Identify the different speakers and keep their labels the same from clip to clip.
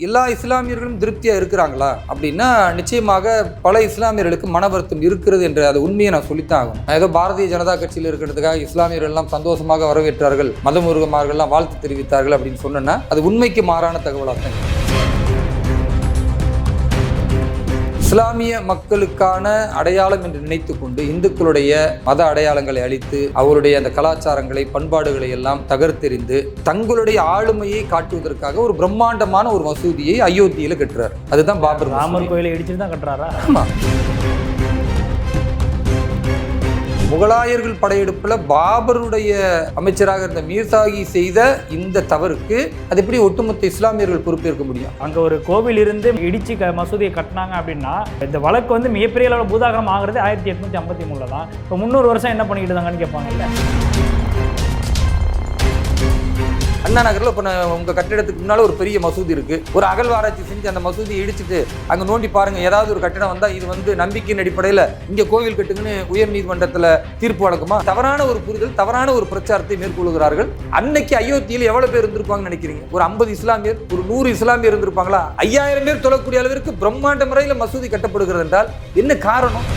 Speaker 1: எல்லா இஸ்லாமியர்களும் திருப்தியாக இருக்கிறாங்களா? அப்படின்னா நிச்சயமாக பல இஸ்லாமியர்களுக்கு மன வருத்தம் இருக்கிறது என்ற அது உண்மையை நான் சொல்லித்தான் ஆகும் நான் ஏதோ பாரதிய ஜனதா கட்சியில் இருக்கிறதுக்காக இஸ்லாமியர்கள் எல்லாம் சந்தோஷமாக வரவேற்றார்கள் மதமுருகமார்கள்லாம் வாழ்த்து தெரிவித்தார்கள் அப்படின்னு சொன்னேன்னா அது உண்மைக்கு மாறான தகவலாக தான். இஸ்லாமிய மக்களுக்கான அடையாளம் என்று நினைத்து கொண்டு இந்துக்களுடைய மத அடையாளங்களை அழித்து அவருடைய அந்த கலாச்சாரங்களை பண்பாடுகளை எல்லாம் தகர்த்தெறிந்து தங்களுடைய ஆளுமையை காட்டுவதற்காக ஒரு பிரம்மாண்டமான ஒரு மசூதியை அயோத்தியில கட்டுறார். அதுதான் பாபர்.
Speaker 2: ராமர் கோயிலை இடிச்சுட்டு தான் கட்டுறாரா?
Speaker 1: ஆமா. முகலாயர்கள் படையெடுப்பில் பாபருடைய அமைச்சராக இருந்த மீர்சாகி செய்த இந்த தவறுக்கு அது எப்படி ஒட்டுமொத்த இஸ்லாமியர்கள் பொறுப்பேற்க முடியும்?
Speaker 2: அங்கே ஒரு கோவில் இருந்து இடிச்சு க- மசூதியை கட்டினாங்க அப்படின்னா இந்த வழக்கு வந்து மிகப்பெரிய அளவில் பூதாகரம் ஆகிறது ஆயிரத்தி எட்நூத்தி ஐம்பத்தி மூணுல தான் இப்போ முந்நூறு வருஷம் என்ன பண்ணிக்கிட்டு இருந்தாங்கன்னு கேட்பாங்கல்ல
Speaker 1: அண்ணா நகரில் இப்போ நான் உங்கள் கட்டிடத்துக்கு முன்னால் ஒரு பெரிய மசூதி இருக்குது ஒரு அகழ்வாராய்ச்சி செஞ்சு அந்த மசூதியை இடிச்சிட்டு அங்கே நோண்டி பாருங்கள் ஏதாவது ஒரு கட்டிடம் வந்தால் இது வந்து நம்பிக்கையின் அடிப்படையில் இங்கே கோவில் கட்டுங்கன்னு உயர்நீதிமன்றத்தில் தீர்ப்பு வழக்குமா? தவறான ஒரு புரிதல் தவறான ஒரு பிரச்சாரத்தை மேற்கொள்கிறார்கள். அன்னைக்கு அயோத்தியில் எவ்வளோ பேர் இருந்திருப்பாங்கன்னு நினைக்கிறீங்க? ஒரு ஐம்பது இஸ்லாமியர் ஒரு நூறு இஸ்லாமியர் இருந்திருப்பாங்களா? ஐயாயிரம் பேர் தொழக்கூடிய அளவிற்கு பிரம்மாண்ட முறையில் மசூதி கட்டப்படுகிறது என்றால் என்ன காரணம்?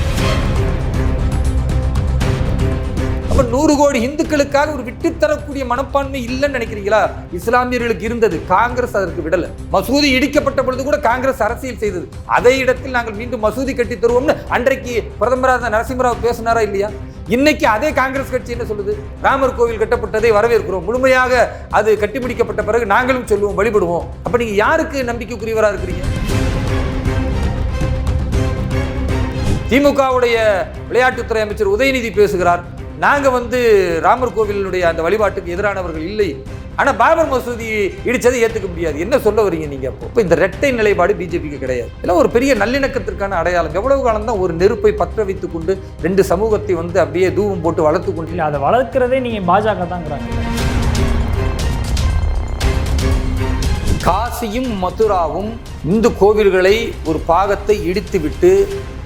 Speaker 1: அப்போ நூறு கோடி இந்துக்களுக்காக ஒரு விட்டு தரக்கூடிய மனப்பான்மை இல்லைன்னு நினைக்கிறீங்களா? இஸ்லாமியர்களுக்கு இருந்தது காங்கிரஸ் அதற்கு விடல. மசூதி இடிக்கப்பட்ட பொழுது கூட காங்கிரஸ் அரசியல் செய்தது. அதே இடத்தில் நாங்கள் மீண்டும் மசூதி கட்டி தருவோம்னு அன்றைக்கு பிரதமராக நரசிம்மராவ் பேசினாரா இல்லையா? இன்னைக்கு அதே காங்கிரஸ் கட்சி என்ன சொல்லுது? ராமர் கோவில் கட்டப்பட்டதை வரவேற்கிறோம். முழுமையாக அது கட்டிப்பிடிக்கப்பட்ட பிறகு நாங்களும் சொல்லுவோம் வழிபடுவோம். அப்ப நீங்க யாருக்கு நம்பிக்கைக்குரியவராக இருக்கிறீங்க? திமுகவுடைய விளையாட்டுத்துறை அமைச்சர் உதயநிதி பேசுகிறார். நாங்க வந்து ராமர் கோவிலுடைய அந்த வழிபாட்டுக்கு எதிரானவர்கள் இல்லை. ஆனா பாபர் மசூதி இடிச்சதை ஏத்துக்க முடியாது. என்ன சொல்ல வரீங்க நீங்க அப்போ? இப்ப இந்த ரெட்டை நிலைப்பாடு பிஜேபிக்கு கிடையாது. இதெல்லாம் ஒரு பெரிய நல்லிணக்கத்திற்கான அடையாளம். எவ்வளவு காலம் தான் ஒரு நெருப்பை பற்ற வைத்துக் கொண்டு ரெண்டு சமூகத்தை வந்து அப்படியே தூவம் போட்டு வளர்த்து கொண்டு
Speaker 2: இல்லை அதை வளர்க்குறதே நீங்கள் பாஜக தாங்கிறாங்க
Speaker 1: காசியும் மதுராவும் இந்து கோவில்களை ஒரு பாகத்தை இடித்துவிட்டு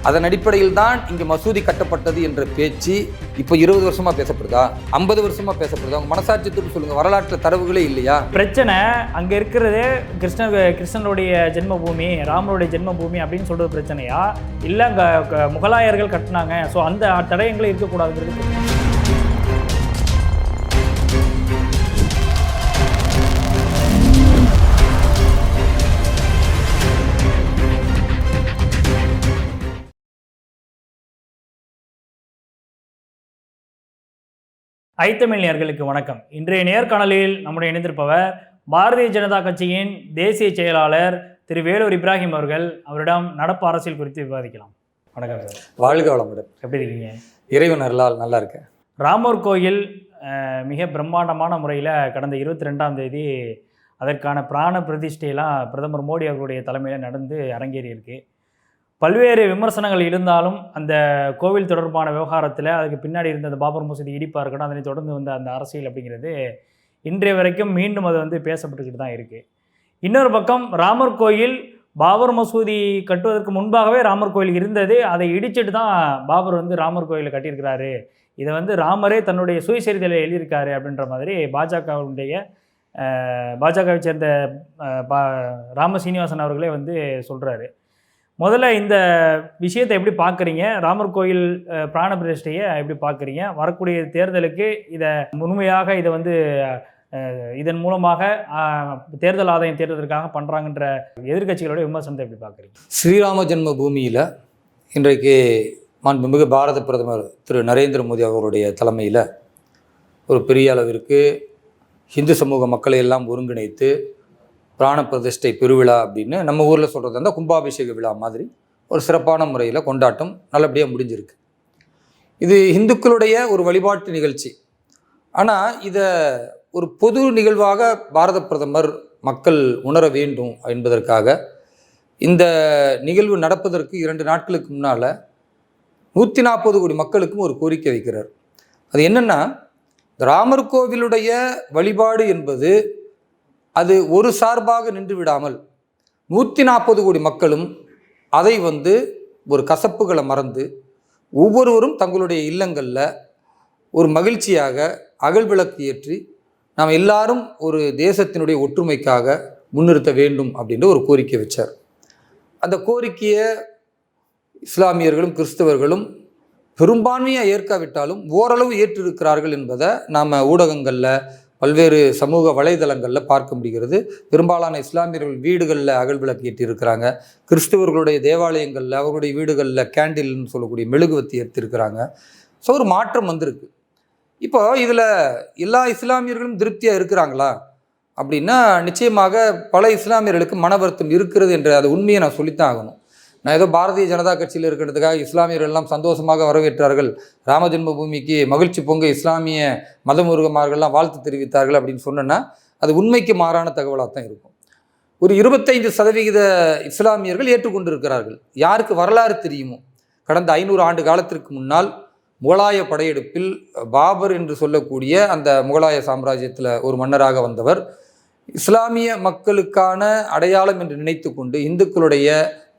Speaker 1: அதன் அடிப்படையில் தான் இங்கே மசூதி கட்டப்பட்டது என்ற பேச்சு இப்போ இருபது வருஷமா பேசப்படுதா? ஐம்பது வருஷமா பேசப்படுதா? உங்க மனசாட்சியத்துக்கு சொல்லுங்க. வரலாற்று தரவுகளே இல்லையா?
Speaker 2: பிரச்சனை அங்க இருக்கிறதே கிருஷ்ண கிருஷ்ணனுடைய ஜென்மபூமி ராமனுடைய ஜென்மபூமி அப்படின்னு சொல்றது பிரச்சனையா? இல்லை அங்கே க- முகலாயர்கள் கட்டினாங்க. ஸோ அந்த தடயங்களே இருக்கக்கூடாதுங்கிறது ஐத்தமிழ் நேயர்களுக்கு வணக்கம். இன்றைய நேர்காணலில் நம்முடைய இணைந்திருப்பவர் பாரதிய ஜனதா கட்சியின் தேசிய செயலாளர் திரு வேலூர் இப்ராஹிம் அவர்கள். அவரிடம் நடப்பு அரசியல் குறித்து விவாதிக்கலாம். வணக்கம் சார்.
Speaker 1: வாழ்க வளமுடன்
Speaker 2: எப்படி இருக்கீங்க?
Speaker 1: இறைவன் அருளால் நல்லா இருக்கேன்
Speaker 2: ராமர் கோயில் மிக பிரம்மாண்டமான முறையில் கடந்த இருபத்தி ரெண்டாம் தேதி அதற்கான பிராண பிரதிஷ்டையெல்லாம் பிரதமர் மோடி அவர்களுடைய தலைமையில் நடந்து அரங்கேறி இருக்கு பல்வேறு விமர்சனங்கள் இருந்தாலும் அந்த கோவில் தொடர்பான விவகாரத்தில் அதுக்கு பின்னாடி இருந்த அந்த பாபர் மசூதி இடிப்பாக இருக்கட்டும் அதனை தொடர்ந்து வந்த அந்த அரசியல் அப்படிங்கிறது இன்றைய வரைக்கும் மீண்டும் அது வந்து பேசப்பட்டுக்கிட்டு தான் இருக்குது இன்னொரு பக்கம் ராமர் கோயில் பாபர் மசூதி கட்டுவதற்கு முன்பாகவே ராமர் கோயில் இருந்தது. அதை இடிச்சிட்டு தான் பாபர் வந்து ராமர் கோயிலை கட்டியிருக்கிறாரு. இதை வந்து ராமரே தன்னுடைய சுயசரிதையில் எழுதியிருக்காரு அப்படின்ற மாதிரி பாஜகவுடைய பாஜகவை சேர்ந்த பா ராம சீனிவாசன் அவர்களே வந்து சொல்கிறாரு முதல்ல இந்த விஷயத்தை எப்படி பார்க்குறீங்க? ராமர் கோயில் பிராண பிரதிஷ்டையை எப்படி பார்க்குறீங்க? வரக்கூடிய தேர்தலுக்கு இதை முழுமையாக இதை வந்து இதன் மூலமாக தேர்தல் ஆதாயம் தேர்தலுக்காக பண்ணுறாங்கன்ற எதிர்க்கட்சிகளோட விமர்சனத்தை எப்படி பார்க்குறீங்க?
Speaker 1: ஸ்ரீராம ஜென்ம பூமியில் இன்றைக்கு மாண்புமிகு பாரத பிரதமர் திரு நரேந்திர மோடி அவர்களுடைய தலைமையில் ஒரு பெரிய அளவிற்கு இந்து சமூக மக்களை எல்லாம் ஒருங்கிணைத்து பிராண பிரதிஷ்டை பெருவிழா அப்படின்னு நம்ம ஊரில் சொல்கிறது அந்த கும்பாபிஷேக விழா மாதிரி ஒரு சிறப்பான முறையில் கொண்டாட்டம் நல்லபடியாக முடிஞ்சிருக்கு. இது இந்துக்களுடைய ஒரு வழிபாட்டு நிகழ்ச்சி. ஆனால் இதை ஒரு பொது நிகழ்வாக பாரத பிரதமர் மக்கள் உணர வேண்டும் என்பதற்காக இந்த நிகழ்வு நடப்பதற்கு இரண்டு நாட்களுக்கு முன்னால் நூற்றி நாற்பது கோடி மக்களுக்கும் ஒரு கோரிக்கை வைக்கிறார். அது என்னென்னா ராமர் கோவிலுடைய வழிபாடு என்பது அது ஒரு சார்பாக நின்று விடாமல் நூற்றி நாற்பது கோடி மக்களும் அதை வந்து ஒரு கசப்புகளை மறந்து ஒவ்வொருவரும் தங்களுடைய இல்லங்களில் ஒரு மகிழ்ச்சியாக அகல் விளக்கு ஏற்றி நாம் எல்லாரும் ஒரு தேசத்தினுடைய ஒற்றுமைக்காக முன்னிறுத்த வேண்டும் அப்படின்ற ஒரு கோரிக்கை வச்சார். அந்த கோரிக்கையை இஸ்லாமியர்களும் கிறிஸ்தவர்களும் பெரும்பான்மையாக ஏற்காவிட்டாலும் ஓரளவு ஏற்றிருக்கிறார்கள் என்பதை நாம் ஊடகங்களில் பல்வேறு சமூக வலைதளங்களில் பார்க்க முடிகிறது. பெரும்பாலான இஸ்லாமியர்கள் வீடுகளில் அகல் விளக்கு ஏற்றிருக்கிறாங்க. கிறிஸ்தவர்களுடைய தேவாலயங்களில் அவர்களுடைய வீடுகளில் கேண்டில்னு சொல்லக்கூடிய மெழுகுவத்தி ஏற்றிருக்கிறாங்க. ஸோ ஒரு மாற்றம் வந்திருக்கு. இப்போ இதில் எல்லா இஸ்லாமியர்களும் திருப்தியாக இருக்கிறாங்களா? அப்படின்னா நிச்சயமாக பல இஸ்லாமியர்களுக்கு மன வருத்தம் இருக்கிறது என்ற அது உண்மையை நான் சொல்லித்தான் ஆகணும். நான் ஏதோ பாரதிய ஜனதா கட்சியில் இருக்கிறதுக்காக இஸ்லாமியர்கள் எல்லாம் சந்தோஷமாக வரவேற்றார்கள். ராம பூமிக்கு மகிழ்ச்சி பொங்க இஸ்லாமிய மதமுருகமார்கள்லாம் வாழ்த்து தெரிவித்தார்கள் அப்படின்னு சொன்னேன்னா அது உண்மைக்கு மாறான தகவலாக தான் இருக்கும். ஒரு இருபத்தைந்து சதவிகித இஸ்லாமியர்கள் ஏற்றுக்கொண்டிருக்கிறார்கள். யாருக்கு வரலாறு தெரியுமோ? கடந்த ஐநூறு ஆண்டு காலத்திற்கு முன்னால் முகலாய படையெடுப்பில் பாபர் என்று சொல்லக்கூடிய அந்த முகலாய சாம்ராஜ்யத்தில் ஒரு மன்னராக வந்தவர். இஸ்லாமிய மக்களுக்கான அடையாளம் என்று நினைத்து கொண்டு இந்துக்களுடைய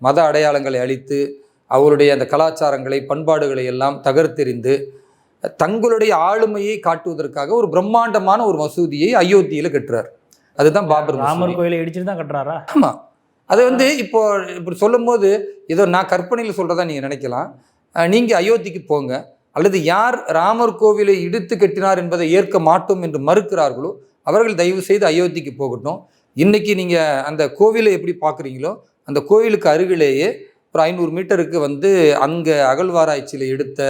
Speaker 1: மத அடையாளங்களை அழித்து அவருடைய அந்த கலாச்சாரங்களை பண்பாடுகளை எல்லாம் தகர்த்தெறிந்து தங்களுடைய ஆளுமையை காட்டுவதற்காக ஒரு பிரம்மாண்டமான ஒரு மசூதியை அயோத்தியில் கட்டுறார். அதுதான் பாபர்.
Speaker 2: ராமர் கோயிலை இடிச்சிட்டு தான் கட்டுறாரா?
Speaker 1: ஆமாம் அது வந்து இப்போ இப்படி சொல்லும்போது ஏதோ நான் கற்பனையில் சொல்கிறதா நீங்கள் நினைக்கலாம். நீங்கள் அயோத்திக்கு போங்க. அல்லது யார் ராமர் கோவிலை இடித்து கட்டினார் என்பதை ஏற்க மாட்டோம் என்று மறுக்கிறார்களோ அவர்கள் தயவு செய்து அயோத்திக்கு போகட்டும். இன்னைக்கு நீங்கள் அந்த கோவிலை எப்படி பார்க்குறீங்களோ அந்த கோவிலுக்கு அருகிலேயே ஒரு ஐநூறு மீட்டருக்கு வந்து அங்கே அகழ்வாராய்ச்சியில் எடுத்த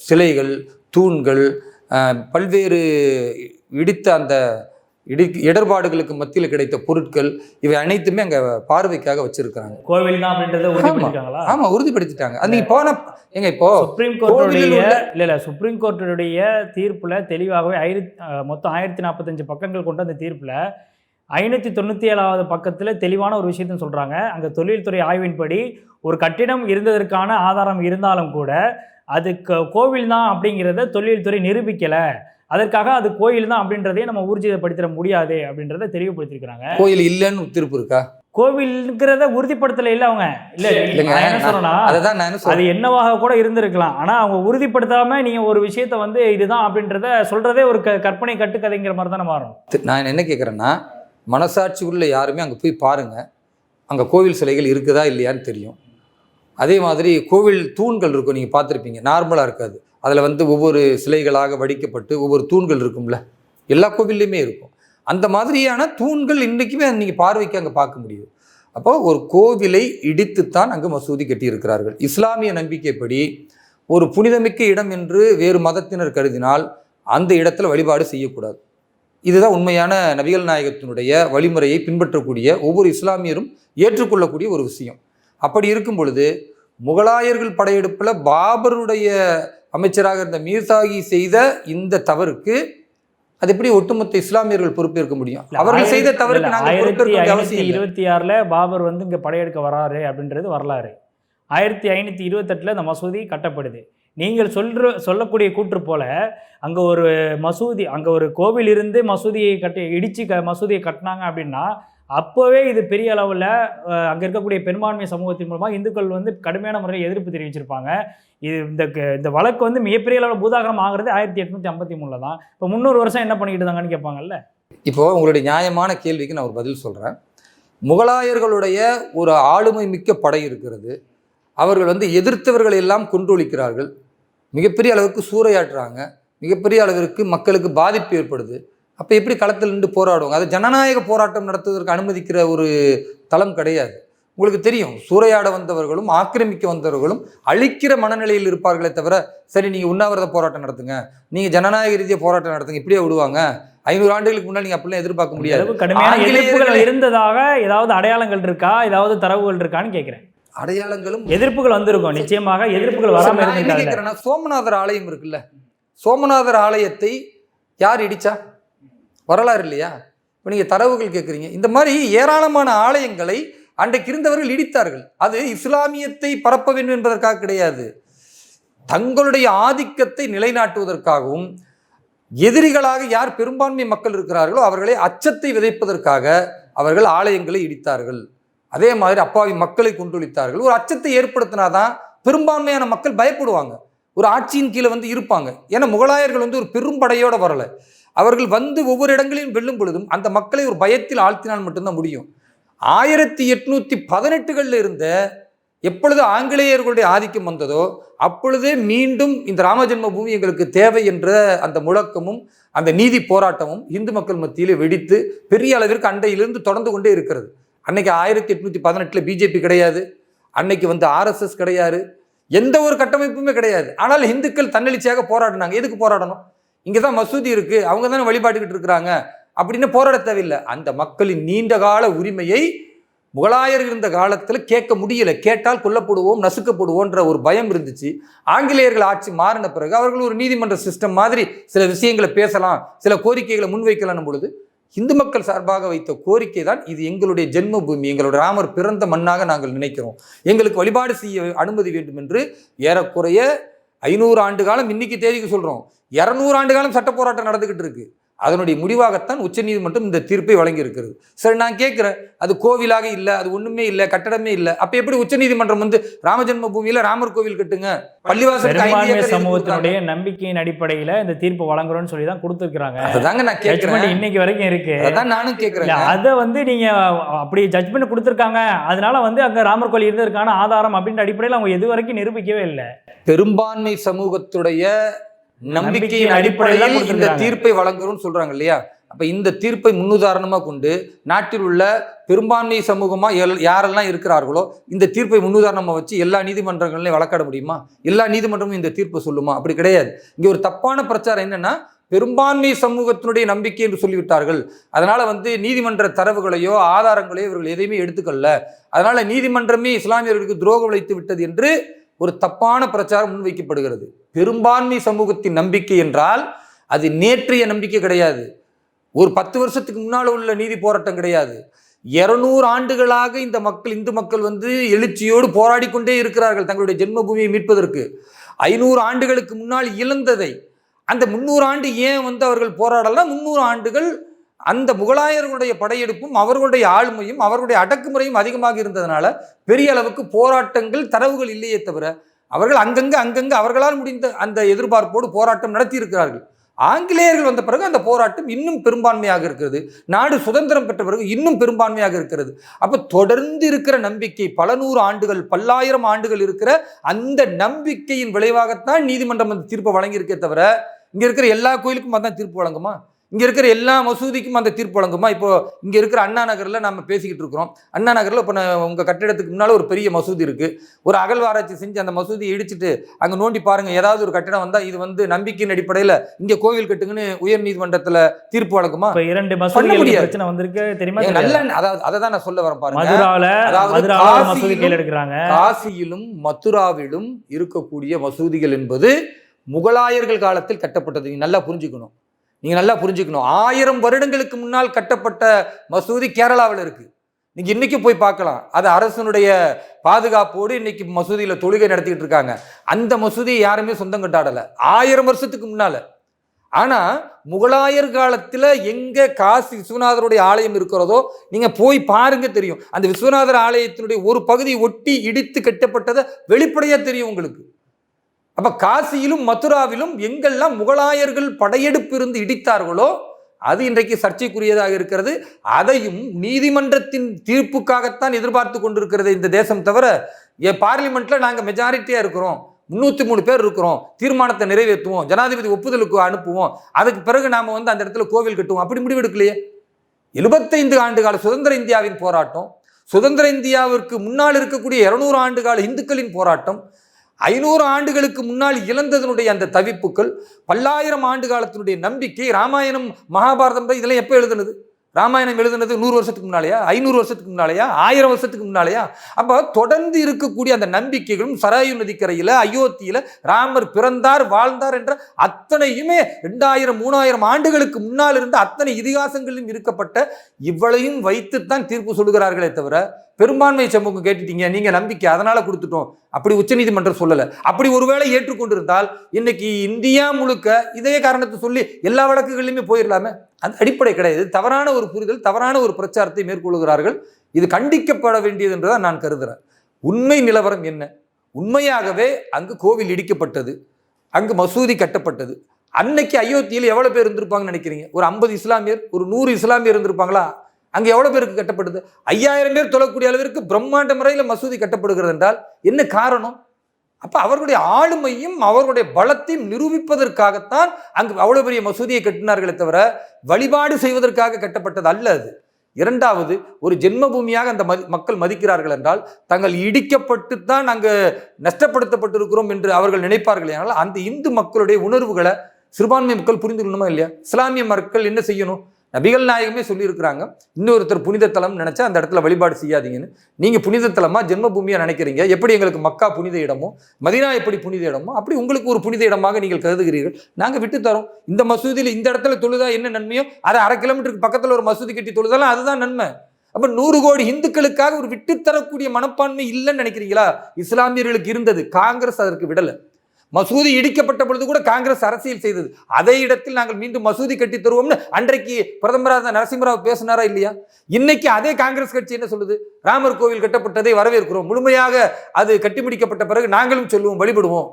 Speaker 1: சிலைகள் தூண்கள் பல்வேறு இடித்த அந்த இடி இடர்பாடுகளுக்கு மத்தியில் கிடைத்த பொருட்கள் இவை அனைத்துமே அங்கே பார்வைக்காக வச்சிருக்காங்க
Speaker 2: கோவில் தான் அப்படின்றத உறுதிப்படுத்திருக்காங்களா
Speaker 1: ஆமா உறுதிப்படுத்திட்டாங்க. அது நீங்க போன ஏங்க இப்போ
Speaker 2: சுப்ரீம் கோர்ட்டுடைய இல்ல இல்ல சுப்ரீம் கோர்ட்டுடைய தீர்ப்புல தெளிவாகவே ஆயிரத்தி மொத்தம் ஆயிரத்தி நாற்பத்தஞ்சு பக்கங்கள் கொண்ட அந்த தீர்ப்புல ஐநூற்றி தொண்ணூற்றி ஏழாவது பக்கத்தில் தெளிவான ஒரு விஷயத்தை சொல்கிறாங்க அங்கே தொழில்துறை ஆய்வின்படி ஒரு கட்டிடம் இருந்ததற்கான ஆதாரம் இருந்தாலும் கூட அது க- கோவில் தான் அப்படிங்கிறத தொழில்துறை நிரூபிக்கலை. அதற்காக அது கோயில் தான் அப்படின்றதையே நம்ம ஊர்ஜிதப்படுத்திட முடியாது அப்படின்றத தெளிவுபடுத்தியிருக்கிறாங்க
Speaker 1: கோயில் இல்லைன்னு தீர்ப்பு இருக்கா?
Speaker 2: கோவில்ங்கிறத உறுதிப்படுத்தல இல்லை அவங்க. இல்லை நான் என்ன சொல்றேன்னா
Speaker 1: அதை
Speaker 2: என்னவாக கூட இருந்திருக்கலாம். ஆனா அவங்க உறுதிப்படுத்தாம நீங்க ஒரு விஷயத்த வந்து இதுதான் அப்படின்றத சொல்றதே ஒரு க கற்பனை கட்டுக்கதைங்கிற மாதிரி தானே மாறும்.
Speaker 1: நான் என்ன கேட்குறேன்னா மனசாட்சி உள்ள யாருமே அங்கே போய் பாருங்க. அங்கே கோவில் சிலைகள் இருக்குதா இல்லையான்னு தெரியும். அதே மாதிரி கோவில் தூண்கள் இருக்கும் நீங்கள் பார்த்துருப்பீங்க. நார்மலாக இருக்காது. அதில் வந்து ஒவ்வொரு சிலைகளாக வடிக்கப்பட்டு ஒவ்வொரு தூண்கள் இருக்கும்ல. எல்லா கோவில்லையுமே இருக்கும். அந்த மாதிரியான தூண்கள் இன்றைக்குமே நீங்கள் பார்வைக்கு அங்கே பார்க்க முடியும் அப்போ ஒரு கோவிலை இடித்துத்தான் அங்கு மசூதி கட்டியிருக்கிறார்கள். இஸ்லாமிய நம்பிக்கைப்படி ஒரு புனிதமிக்க இடம் என்று வேறு மதத்தினர் கருதினால் அந்த இடத்துல வழிபாடு செய்யக்கூடாது. இதுதான் உண்மையான நபிகள் நாயகத்தினுடைய வழிமுறையை பின்பற்றக்கூடிய ஒவ்வொரு இஸ்லாமியரும் ஏற்றுக்கொள்ளக்கூடிய ஒரு விஷயம். அப்படி இருக்கும் பொழுது முகலாயர்கள் படையெடுப்பில் பாபருடைய அமைச்சராக இருந்த மீர்சாகி செய்த இந்த தவறுக்கு அது எப்படி ஒட்டுமொத்த இஸ்லாமியர்கள் பொறுப்பேற்க முடியும்? அவர்கள் செய்த தவறுக்கு நாங்கள்
Speaker 2: இருபத்தி ஆறுல பாபர் வந்து இங்க படையெடுக்க வராரு அப்படின்றது வரலாறு. ஆயிரத்தி ஐநூத்தி இருபத்தெட்டுல இந்த மசூதி கட்டப்படுது. நீங்கள் சொல்ற சொல்லக்கூடிய கூற்று போல அங்கே ஒரு மசூதி அங்கே ஒரு கோவில் இருந்து மசூதியை கட்டி இடித்து க மசூதியை கட்டினாங்க அப்படின்னா அப்போவே இது பெரிய அளவில் அங்கே இருக்கக்கூடிய பெரும்பான்மை சமூகத்தின் மூலமாக இந்துக்கள் வந்து கடுமையான முறையில் எதிர்ப்பு தெரிவிச்சிருப்பாங்க. இது இந்த க- இந்த வழக்கு வந்து மிகப்பெரிய அளவில் பூதாகரம் ஆகிறது ஆயிரத்தி எட்நூற்றி ஐம்பத்தி மூணில் தான். இப்போ முந்நூறு வருஷம் என்ன பண்ணிக்கிட்டு இருந்தாங்கன்னு கேட்பாங்கல்ல?
Speaker 1: இப்போ உங்களுடைய நியாயமான கேள்விக்கு நான் ஒரு பதில் சொல்கிறேன் முகலாயர்களுடைய ஒரு ஆளுமை மிக்க படை இருக்கிறது. அவர்கள் வந்து எதிர்த்தவர்களை எல்லாம் கொன்றொழிக்கிறார்கள் மிகப்பெரிய அளவுக்கு சூறையாற்றுறாங்க. மிகப்பெரிய அளவிற்கு மக்களுக்கு பாதிப்பு ஏற்படுது. அப்போ எப்படி களத்தில் நின்று போராடுவாங்க? அது ஜனநாயக போராட்டம் நடத்துவதற்கு அனுமதிக்கிற ஒரு தளம் கிடையாது. உங்களுக்கு தெரியும் சூறையாட வந்தவர்களும் ஆக்கிரமிக்க வந்தவர்களும் அழிக்கிற மனநிலையில் இருப்பார்களே தவிர சரி நீங்கள் உண்ணாவிரத போராட்டம் நடத்துங்க. நீங்கள் ஜனநாயக ரீதியாக போராட்டம் நடத்துங்க இப்படியே விடுவாங்க. ஐநூறு ஆண்டுகளுக்கு முன்னாடி நீங்கள் அப்படிலாம் எதிர்பார்க்க முடியாது.
Speaker 2: இருந்ததாக ஏதாவது அடையாளங்கள் இருக்கா? ஏதாவது தரவுகள் இருக்கான்னு கேட்கிறேன்.
Speaker 1: அடையாளங்களும்
Speaker 2: எதிர்ப்புகள் வந்திருக்கும். நிச்சயமாக எதிர்ப்புகள்
Speaker 1: சரி,
Speaker 2: வராம
Speaker 1: நான் என்ன
Speaker 2: இருந்திருக்காங்க
Speaker 1: கேட்கிறேன்னா, சோமநாதர் ஆலயம் இருக்குல்ல. சோமநாதர் ஆலயத்தை யார் இடித்தா வரலாறு இல்லையா? இப்போ நீங்கள் தரவுகள் கேட்குறீங்க இந்த மாதிரி ஏராளமான ஆலயங்களை அன்றைக்கு இருந்தவர்கள் இடித்தார்கள். அது இஸ்லாமியத்தை பரப்ப வேண்டும் என்பதற்காக கிடையாது. தங்களுடைய ஆதிக்கத்தை நிலைநாட்டுவதற்காகவும் எதிரிகளாக யார் பெரும்பான்மை மக்கள் இருக்கிறார்களோ அவர்களை அச்சத்தை விதைப்பதற்காக அவர்கள் ஆலயங்களை இடித்தார்கள். அதே மாதிரி அப்பாவி மக்களை கொண்டுளித்தார்கள் ஒரு அச்சத்தை ஏற்படுத்தினாதான் பெரும்பான்மையான மக்கள் பயப்படுவாங்க. ஒரு ஆட்சியின் கீழே வந்து இருப்பாங்க. ஏன்னா முகலாயர்கள் வந்து ஒரு பெரும் வரலை. அவர்கள் வந்து ஒவ்வொரு இடங்களிலும் வெல்லும் பொழுதும் அந்த மக்களை ஒரு பயத்தில் ஆழ்த்தினால் மட்டும்தான் முடியும். ஆயிரத்தி எட்நூற்றி பதினெட்டுகளில் இருந்த எப்பொழுது ஆங்கிலேயர்களுடைய ஆதிக்கம் வந்ததோ அப்பொழுதே மீண்டும் இந்த ராமஜென்ம பூமி எங்களுக்கு தேவை என்ற அந்த முழக்கமும் அந்த நீதி போராட்டமும் இந்து மக்கள் மத்தியிலே வெடித்து பெரிய அளவிற்கு அண்டையிலிருந்து தொடர்ந்து கொண்டே இருக்கிறது. அன்னைக்கு ஆயிரத்தி எட்நூத்தி பதினெட்டில் பிஜேபி கிடையாது. அன்னைக்கு வந்து ஆர்எஸ்எஸ் கிடையாது. எந்த ஒரு கட்டமைப்புமே கிடையாது. ஆனால் இந்துக்கள் தன்னெழுச்சியாக போராடினாங்க. எதுக்கு போராடணும்? இங்கே தான் மசூதி இருக்குது அவங்க தானே வழிபாட்டுக்கிட்டு இருக்கிறாங்க. அப்படின்னு போராட தேவையில்லை. அந்த மக்களின் நீண்ட கால உரிமையை முகலாயர் இருந்த காலத்தில் கேட்க முடியல. கேட்டால் கொல்லப்படுவோம் நசுக்கப்படுவோன்ற ஒரு பயம் இருந்துச்சு. ஆங்கிலேயர்கள் ஆட்சி மாறின பிறகு அவர்கள் ஒரு நீதிமன்ற சிஸ்டம் மாதிரி சில விஷயங்களை பேசலாம் சில கோரிக்கைகளை முன்வைக்கலாம் பொழுது இந்து மக்கள் சார்பாக வைத்த கோரிக்கை தான் இது எங்களுடைய ஜென்ம பூமி எங்களுடைய ராமர் பிறந்த மண்ணாக நாங்கள் நினைக்கிறோம். எங்களுக்கு வழிபாடு செய்ய அனுமதி வேண்டும் என்று ஏறக்குறைய ஐநூறு ஆண்டு காலம் இன்னைக்கு தேதிக்கு சொல்கிறோம் இரநூறு ஆண்டு காலம் சட்ட போராட்டம் நடந்துக்கிட்டு இருக்கு. அதனுடைய முடிவாகத்தான் உச்சநீதிமன்றம் இந்த தீர்ப்பை வழங்கி இருக்கிறது சரி நான் கேட்கிறேன் அது கோவிலாக இல்லை அது ஒண்ணுமே இல்லை கட்டடமே இல்லை அப்ப எப்படி உச்சநீதிமன்றம் வந்து ராமஜென்ம பூமியில ராமர் கோவில் கட்டுங்க? எழுதி
Speaker 2: சமூகத்தினுடைய நம்பிக்கையின் அடிப்படையில இந்த தீர்ப்பு வழங்குறோம்னு சொல்லி தான் கொடுத்துருக்காங்க
Speaker 1: கொடுத்தாங்க. அதுதாங்க நான் கேட்கிறேன்.
Speaker 2: இன்னைக்கு வரைக்கும் இருக்கு.
Speaker 1: அதான் நானும் கேட்கிறேன்
Speaker 2: அதை வந்து நீங்க அப்படி ஜட்மெண்ட் கொடுத்துருக்காங்க. அதனால வந்து அங்க ராமர் கோயில் இருந்ததற்கான ஆதாரம் அப்படின்ற அடிப்படையில் அவங்க எது வரைக்கும் நிரூபிக்கவே இல்லை.
Speaker 1: பெரும்பான்மை சமூகத்துடைய நம்பிக்கையின்
Speaker 2: அடிப்படையில
Speaker 1: இந்த. தீர்ப்பை வழங்குறோம்னு சொல்றாங்க இல்லையா? அப்ப இந்த தீர்ப்பை முன்னுதாரணமா கொண்டு நாட்டில் உள்ள பெரும்பான்மை சமூகமா யாரெல்லாம் இருக்கிறார்களோ இந்த தீர்ப்பை முன்னுதாரணமா வச்சு எல்லா நீதிமன்றங்களையும் வழக்காட முடியுமா? எல்லா நீதிமன்றமும் இந்த தீர்ப்பை சொல்லுமா? அப்படி கிடையாது. இங்க ஒரு தப்பான பிரச்சாரம் என்னன்னா பெரும்பான்மை சமூகத்தினுடைய நம்பிக்கை என்று சொல்லிவிட்டார்கள். அதனால வந்து நீதிமன்ற தரவுகளையோ ஆதாரங்களையோ இவர்கள் எதையுமே எடுத்துக்கொள்ள அதனால நீதிமன்றமே இஸ்லாமியர்களுக்கு துரோகம் இழைத்து விட்டது என்று ஒரு தப்பான பிரச்சாரம் முன்வைக்கப்படுகிறது. பெரும்பான்மை சமூகத்தின் நம்பிக்கை என்றால் அது நேற்றைய நம்பிக்கை கிடையாது. ஒரு பத்து வருஷத்துக்கு முன்னால் உள்ள நீதி போராட்டம் கிடையாது. இருநூறு ஆண்டுகளாக இந்த மக்கள் இந்து மக்கள் வந்து எழுச்சியோடு போராடி கொண்டே இருக்கிறார்கள் தங்களுடைய ஜென்மபூமியை மீட்பதற்கு. ஐநூறு ஆண்டுகளுக்கு முன்னால் இழந்ததை. அந்த முந்நூறு ஆண்டு ஏன் வந்து அவர்கள் போராடலாம்? முந்நூறு ஆண்டுகள் அந்த முகலாயர்களுடைய படையெடுப்பும் அவர்களுடைய ஆளுமையும் அவர்களுடைய அடக்குமுறையும் அதிகமாக இருந்ததுனால பெரிய அளவுக்கு போராட்டங்கள் தரவுகள் இல்லையே தவிர அவர்கள் அங்கங்க அங்கங்க அவர்களால் முடிந்த அந்த எதிர்பார்ப்போடு போராட்டம் நடத்தி இருக்கிறார்கள் ஆங்கிலேயர்கள் வந்த பிறகு அந்த போராட்டம் இன்னும் பெரும்பான்மையாக இருக்கிறது. நாடு சுதந்திரம் பெற்ற பிறகு இன்னும் பெரும்பான்மையாக இருக்கிறது. அப்போ தொடர்ந்து இருக்கிற நம்பிக்கை பல நூறு ஆண்டுகள் பல்லாயிரம் ஆண்டுகள் இருக்கிற அந்த நம்பிக்கையின் விளைவாகத்தான் நீதிமன்றம் அந்த தீர்ப்பை வழங்கியிருக்கே தவிர இங்கே இருக்கிற எல்லா கோயிலுக்கும் அதான் தீர்ப்பு வழங்குமா? இங்க இருக்கிற எல்லா மசூதிக்கும் அந்த தீர்ப்பு வழங்குமா? இப்போ இங்க இருக்கிற அண்ணா நகர்ல நம்ம பேசிக்கிட்டு இருக்கிறோம். அண்ணா நகர்ல இப்போ நான் உங்க கட்டிடத்துக்கு முன்னால ஒரு பெரிய மசூதி இருக்கு. ஒரு அகழ்வாராய்ச்சி செஞ்சு அந்த மசூதியை இடிச்சிட்டு அங்க நோண்டி பாருங்க ஏதாவது ஒரு கட்டிடம் வந்தா இது வந்து நம்பிக்கையின் அடிப்படையில இங்க கோவில் கட்டுங்கன்னு உயர் நீதிமன்றத்துல தீர்ப்பு வழங்குமா?
Speaker 2: இப்ப இரண்டு
Speaker 1: முடியாது.
Speaker 2: பிரச்சனை வந்திருக்கு. தெரியுமா?
Speaker 1: நல்ல அதாவது அதை தான் நான் சொல்ல வரேன் பாருங்க.
Speaker 2: மசூதி
Speaker 1: காசியிலும்
Speaker 2: கையில் எடுக்கிறாங்க.
Speaker 1: காசியிலும் மதுராவிலும் இருக்கக்கூடிய மசூதிகள் என்பது முகலாயர்கள் காலத்தில் கட்டப்பட்டது. நல்லா புரிஞ்சுக்கணும். நீங்கள் நல்லா புரிஞ்சுக்கணும். ஆயிரம் வருடங்களுக்கு முன்னால் கட்டப்பட்ட மசூதி கேரளாவில் இருக்குது நீங்கள் இன்றைக்கி போய் பார்க்கலாம். அது அரசனுடைய பாதுகாப்போடு இன்றைக்கி மசூதியில் தொழுகை நடத்திக்கிட்டு இருக்காங்க. அந்த மசூதியை யாருமே சொந்தம் கட்டாடலை ஆயிரம் வருஷத்துக்கு முன்னால். ஆனால் முகலாயர் காலத்தில் எங்கே காசி விஸ்வநாதருடைய ஆலயம் இருக்கிறதோ நீங்கள் போய் பாருங்க தெரியும். அந்த விஸ்வநாதர் ஆலயத்தினுடைய ஒரு பகுதியை ஒட்டி இடித்து கட்டப்பட்டதை வெளிப்படையாக தெரியும் உங்களுக்கு. அப்போ காசியிலும் மதுராவிலும் எங்கெல்லாம் முகலாயர்கள் படையெடுப்பு இருந்து இடித்தார்களோ அது இன்றைக்கு சர்ச்சைக்குரியதாக இருக்கிறது. அதையும் நீதிமன்றத்தின் தீர்ப்புக்காகத்தான் எதிர்பார்த்து கொண்டிருக்கிறது இந்த தேசம் தவிர என் பார்லிமெண்ட்டில் நாங்கள் மெஜாரிட்டியா இருக்கிறோம். முந்நூற்றி மூணு பேர் இருக்கிறோம். தீர்மானத்தை நிறைவேற்றுவோம். ஜனாதிபதி ஒப்புதலுக்கு அனுப்புவோம். அதுக்கு பிறகு நாம் வந்து அந்த இடத்துல கோவில் கட்டுவோம். அப்படி முடிவெடுக்கலையே எழுபத்தைந்து ஆண்டு கால சுதந்திர இந்தியாவின் போராட்டம் சுதந்திர இந்தியாவிற்கு முன்னால் இருக்கக்கூடிய இருநூறு ஆண்டு கால இந்துக்களின் போராட்டம் ஐநூறு ஆண்டுகளுக்கு முன்னால் இழந்ததனுடைய அந்த தவிப்புகள் பல்லாயிரம் ஆண்டு காலத்தினுடைய நம்பிக்கை ராமாயணம் மகாபாரதம் இதெல்லாம் எப்போ எழுதுனது? ராமாயணம் எழுதுனது நூறு வருஷத்துக்கு முன்னாலேயா? ஐநூறு வருஷத்துக்கு முன்னாலேயா? ஆயிரம் வருஷத்துக்கு முன்னாலேயா? அப்போ தொடர்ந்து இருக்கக்கூடிய அந்த நம்பிக்கைகளும் சராயு நதிக்கரையில் அயோத்தியில் ராமர் பிறந்தார் வாழ்ந்தார் என்ற அத்தனையுமே ரெண்டாயிரம் மூணாயிரம் ஆண்டுகளுக்கு முன்னால் இருந்த அத்தனை இதிகாசங்களிலும் இருக்கப்பட்ட இவ்வளையும் வைத்துத்தான் தீர்ப்பு சொல்லுகிறார்களே தவிர பெரும்பான்மை சமூகம் கேட்டுட்டீங்க நீங்கள் நம்பிக்கை அதனால் கொடுத்துட்டோம். அப்படி உச்சநீதிமன்றம் சொல்லலை. அப்படி ஒருவேளை ஏற்றுக்கொண்டிருந்தால் இன்னைக்கு இந்தியா முழுக்க இதே காரணத்தை சொல்லி எல்லா வழக்குகளிலுமே போயிடலாமே? அந்த அடிப்படை கிடையாது. தவறான ஒரு புரிதல் தவறான ஒரு பிரச்சாரத்தை மேற்கொள்கிறார்கள். இது கண்டிக்கப்பட வேண்டியது என்றுதான் நான் கருதுகிறேன் உண்மை நிலவரம் என்ன? உண்மையாகவே அங்கு கோவில் இடிக்கப்பட்டது. அங்கு மசூதி கட்டப்பட்டது. அன்னைக்கு அயோத்தியில் எவ்வளோ பேர் இருந்திருப்பாங்கன்னு நினைக்கிறீங்க? ஒரு ஐம்பது இஸ்லாமியர் ஒரு நூறு இஸ்லாமியர் இருந்திருப்பாங்களா? அங்கே எவ்வளோ பேருக்கு கட்டப்படுது? ஐயாயிரம் பேர் தொழக்கூடிய அளவிற்கு பிரம்மாண்ட முறையில் மசூதி கட்டப்படுகிறது என்றால் என்ன காரணம்? அப்போ அவர்களுடைய ஆளுமையும் அவர்களுடைய பலத்தையும் நிரூபிப்பதற்காகத்தான் அங்கு அவ்வளோ பெரிய மசூதியை கட்டினார்களே தவிர வழிபாடு செய்வதற்காக கட்டப்பட்டது அல்ல அது. இரண்டாவது ஒரு ஜென்மபூமியாக அந்த மதி மக்கள் மதிக்கிறார்கள் என்றால் தங்கள் இடிக்கப்பட்டு தான் அங்கு நஷ்டப்படுத்தப்பட்டிருக்கிறோம் என்று அவர்கள் நினைப்பார்கள் ஆனால் அந்த இந்து மக்களுடைய உணர்வுகளை சிறுபான்மை மக்கள் புரிந்து கொள்ளணுமா இல்லையா? இஸ்லாமிய மக்கள் என்ன செய்யணும்? நபிகள் நாயகமே சொல்லியிருக்கிறாங்க. இன்னொருத்தர் புனித தலம் நினச்சா அந்த இடத்துல வழிபாடு செய்யாதீங்கன்னு. நீங்கள் புனித தலமாக ஜென்மபூமியாக நினைக்கிறீங்க. எப்படி எங்களுக்கு மக்கா புனித இடமோ மதினா எப்படி புனித இடமோ அப்படி உங்களுக்கு ஒரு புனித இடமாக நீங்கள் கருதுகிறீர்கள். நாங்கள் விட்டு தரோம். இந்த மசூதியில் இந்த இடத்துல தொழுதா என்ன நன்மையோ அதை அரை கிலோமீட்டருக்கு பக்கத்தில் ஒரு மசூதி கட்டி தொழுதாலும் அதுதான் நன்மை. அப்போ நூறு கோடி இந்துக்களுக்காக ஒரு விட்டுத்தரக்கூடிய மனப்பான்மை இல்லைன்னு நினைக்கிறீங்களா? இஸ்லாமியர்களுக்கு இருந்தது. காங்கிரஸ் அதற்கு விடலை. மசூதி இடிக்கப்பட்ட பொழுது கூட காங்கிரஸ் அரசியல் செய்தது. அதே இடத்தில் நாங்கள் மீண்டும் மசூதி கட்டி தருவோம்னு அன்றைக்கு பிரதமராக நரசிம்மராவ் பேசினாரா இல்லையா? இன்னைக்கு அதே காங்கிரஸ் கட்சி என்ன சொல்லுது? ராமர் கோவில் கட்டப்பட்டதை வரவேற்கிறோம். முழுமையாக அது கட்டி முடிக்கப்பட்ட பிறகு நாங்களும் சொல்லுவோம் வழிபடுவோம்.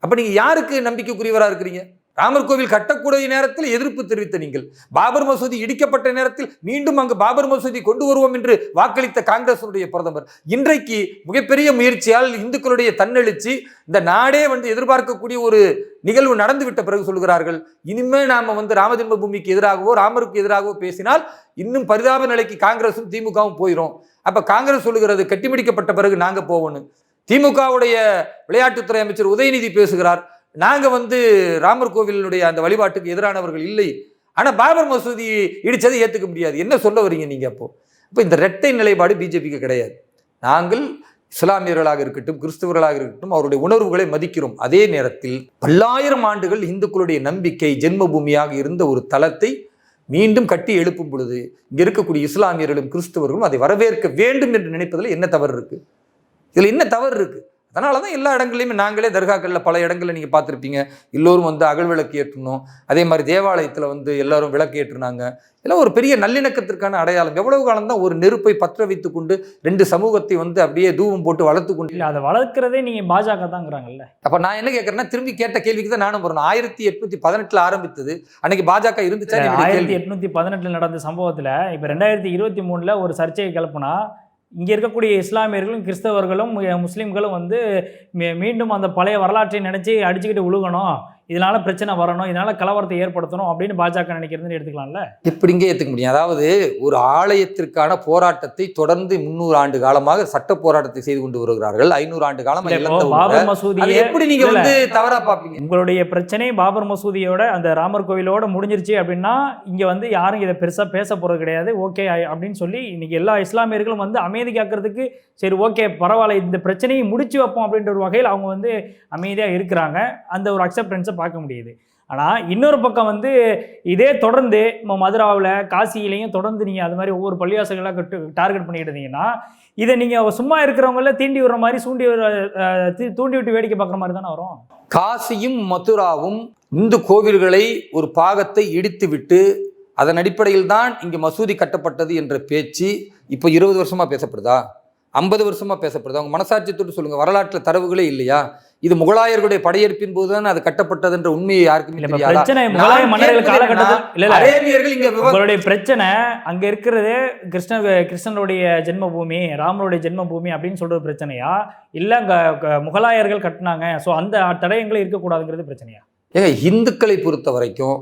Speaker 1: அப்ப நீங்க யாருக்கு நம்பிக்கைக்குரியவராக இருக்கிறீங்க? ராமர் கோவில் கட்டக்கூடிய நேரத்தில் எதிர்ப்பு தெரிவித்த நீங்கள். பாபர் மசூதி இடிக்கப்பட்ட நேரத்தில் மீண்டும் அங்கு பாபர் மசூதி கொண்டு வருவோம் என்று வாக்களித்த காங்கிரசுடைய பிரதமர். இன்றைக்கு மிகப்பெரிய முயற்சியால் இந்துக்களுடைய தன்னெழுச்சி இந்த நாடே வந்து எதிர்பார்க்கக்கூடிய ஒரு நிகழ்வு நடந்துவிட்ட பிறகு சொல்கிறார்கள். இனிமே நாம வந்து ராமஜென்ம பூமிக்கு எதிராகவோ ராமருக்கு எதிராகவோ பேசினால் இன்னும் பரிதாப நிலைக்கு காங்கிரசும் திமுகவும் போயிடும் அப்ப காங்கிரஸ் சொல்லுகிறது கட்டிமிடிக்கப்பட்ட பிறகு நாங்க போவோம்னு. திமுகவுடைய விளையாட்டுத்துறை அமைச்சர் உதயநிதி பேசுகிறார். நாங்கள் வந்து ராமர் கோவிலுடைய அந்த வழிபாட்டுக்கு எதிரானவர்கள் இல்லை. ஆனால் பாபர் மசூதி இடித்ததை ஏற்றுக்க முடியாது. என்ன சொல்ல வரீங்க நீங்கள் அப்போ? இப்போ இந்த ரெட்டை நிலைப்பாடு பிஜேபிக்கு கிடையாது. நாங்கள் இஸ்லாமியர்களாக இருக்கட்டும் கிறிஸ்தவர்களாக இருக்கட்டும் அவருடைய உணர்வுகளை மதிக்கிறோம். அதே நேரத்தில் பல்லாயிரம் ஆண்டுகள் இந்துக்களுடைய நம்பிக்கை ஜென்மபூமியாக இருந்த ஒரு தளத்தை மீண்டும் கட்டி எழுப்பும் பொழுது இங்கே இருக்கக்கூடிய இஸ்லாமியர்களும் கிறிஸ்தவர்களும் அதை வரவேற்க வேண்டும் என்று நினைப்பதில் என்ன தவறு இருக்குது இதில் என்ன தவறு இருக்குது அதனால தான் எல்லா இடங்கள்லையுமே நாங்களே தர்காக்களில் பல இடங்களில் நீங்கள் பார்த்துருப்பீங்க. எல்லோரும் வந்து அகல் விளக்கு ஏற்றணும். அதே மாதிரி தேவாலயத்தில் வந்து எல்லாரும் விளக்கு ஏற்றுனாங்க. எல்லாம் ஒரு பெரிய நல்லிணக்கத்திற்கான அடையாளம் எவ்வளவு காலம் தான் ஒரு நெருப்பை பற்ற வைத்து கொண்டு ரெண்டு சமூகத்தை வந்து அப்படியே தூவம் போட்டு வளர்த்து கொண்டு
Speaker 2: இல்ல அதை வளர்க்கிறதே நீங்க பாஜக தாங்கிறாங்கல்ல?
Speaker 1: அப்ப நான் என்ன கேட்கறேன்னா திரும்பி கேட்ட கேள்விக்கு தான் நானும் வரணும் ஆயிரத்தி எட்நூத்தி பதினெட்டுல ஆரம்பித்தது. அன்னைக்கு பாஜக இருந்துச்சா
Speaker 2: ஆயிரத்தி எட்நூத்தி பதினெட்டுல நடந்த சம்பவத்துல இப்ப ரெண்டாயிரத்தி இருபத்தி மூணுல ஒரு சர்ச்சையை கிளப்புனா இங்கே இருக்கக்கூடிய இஸ்லாமியர்களும் கிறிஸ்தவர்களும் முஸ்லீம்களும் வந்து மீண்டும் அந்த பழைய வரலாற்றை நினச்சி அடிச்சுக்கிட்டு உழுகணும். இதனால பிரச்சனை வரணும் இதனால கலவரத்தை ஏற்படுத்தணும் அப்படின்னு பாஜக நினைக்கிறதுன்னு எடுத்துக்கலாம்ல?
Speaker 1: எப்படிங்க ஏத்துக்க முடியும்? அதாவது ஒரு ஆலயத்திற்கான போராட்டத்தை தொடர்ந்து முன்னூறு ஆண்டு காலமாக சட்ட போராட்டத்தை செய்து கொண்டு வருகிறார்கள். ஐநூறு ஆண்டு காலம்.
Speaker 2: பாபர்
Speaker 1: அதை
Speaker 2: மசூதியை
Speaker 1: எப்படி நீங்க
Speaker 2: இல்ல,
Speaker 1: வந்து தவறா பாப்பீங்க
Speaker 2: உங்களுடைய பிரச்சனை பாபர் மசூதியோட அந்த ராமர் கோவிலோட முடிஞ்சிருச்சு அப்படின்னா இங்க வந்து யாரும் இதை பெருசா பேச போறது கிடையாது. ஓகே அப்படின்னு சொல்லி இன்னைக்கு எல்லா இஸ்லாமியர்களும் வந்து அமைதி காக்கிறதுக்கு சரி ஓகே பரவாயில்ல இந்த பிரச்சனையை முடிச்சு வைப்போம் அப்படின்ற ஒரு வகையில் அவங்க வந்து அமைதியாக இருக்கிறாங்க. அந்த ஒரு அக்செப்டன்ஸை பார்க்க முடியுது. ஆனால் இன்னொரு பக்கம் வந்து இதே தொடர்ந்து நம்ம மதுராவில் காசியிலையும் தொடர்ந்து நீங்கள் அது மாதிரி ஒவ்வொரு பள்ளிவாசல்களாக கட்டு டார்கெட் பண்ணிட்டு இருந்தீங்கன்னா இதை நீங்கள் சும்மா இருக்கிறவங்கள தீண்டி விடுற மாதிரி சூண்டி விடுற, தூண்டி விட்டு வேடிக்கை பார்க்குற மாதிரி தானே வரும்?
Speaker 1: காசியும் மதுராவும் இந்து கோவில்களை ஒரு பாகத்தை இடித்து விட்டு அதன் அடிப்படையில் தான் இங்கே மசூதி கட்டப்பட்டது என்ற பேச்சு இப்போ இருபது வருஷமாக பேசப்படுதா? ஐம்பது வருஷமா பேசப்படுதா. உங்க மனசாட்சி தொட்டு சொல்லுங்க வரலாற்றுல தரவுகளே இல்லையா? இது முகலாயர்களுடைய படையெடுப்பின் போதுதான் அது கட்டப்பட்டதுன்ற உண்மையை யாருக்குமே தெரியாதா?
Speaker 2: பிரச்சனை அங்க இருக்கிறதே கிருஷ்ண கிருஷ்ணனுடைய ஜென்மபூமி ராமருடைய ஜென்மபூமி அப்படின்னு சொல்ற பிரச்சனையா? இல்ல அங்க முகலாயர்கள் கட்டினாங்க. சோ அந்த தடயங்களும் இருக்கக்கூடாதுங்கிறது பிரச்சனையா?
Speaker 1: ஏங்க இந்துக்களை பொறுத்த வரைக்கும்